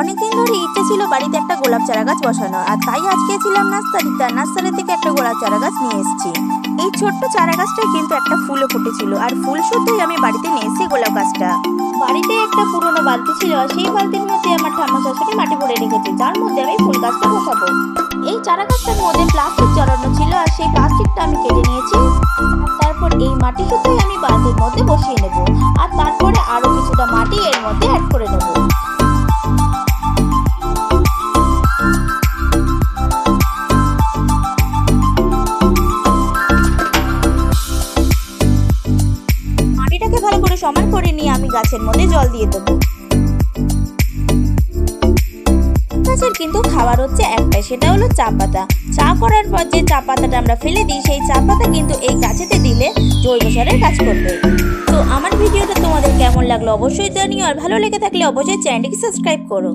অনেকদিন ধরে ইচ্ছে ছিল বাড়িতে একটা গোলাপ চারা গাছ বসানো আর তাই আজকে ছিলাম নার্সারিতে আর নার্সারি থেকে একটা গোলাপ চারা গাছ নিয়ে এসেছি। এই ছোট্ট চারা গাছটায় কিন্তু একটা ফুলও ফুটেছিল, আর ফুল শুদ্ধই আমি বাড়িতে নিয়ে এসেছি গোলাপ গাছটা। বাড়িতে একটা পুরনো বালতি ছিল সেই বালতির মধ্যে আমার ঠাম্মা শাশুড়ি মাটি ভরে রেখেছে, যার মধ্যে আমি ফুল গাছটা বসাবো। এই চারা গাছটার মধ্যে প্লাস্টিক জড়ানো ছিল, আর সেই প্লাস্টিকটা আমি কেটে নিয়েছি। তারপর এই মাটি শুদ্ধই আমি বালতির মধ্যে বসিয়ে নেব, আর তারপরে আরও কিছুটা মাটি এর মধ্যে অ্যাড করে নেব। করে সমান করে নিয়ে আমি গাছের মধ্যে জল দিয়ে দেবো। গাছের কিন্তু খাবার হচ্ছে একটাই, সেটা হলো চা পাতা। চা করার পর যে চা পাতাটা আমরা ফেলে দিই, সেই চা পাতা কিন্তু এই গাছেতে দিলে জৈব সারের কাজ করবে। তো আমার ভিডিওটা তোমাদের কেমন লাগল অবশ্যই জানিও, আর ভালো লেগে থাকলে অবশ্যই চ্যানেলটিকে সাবস্ক্রাইব করো।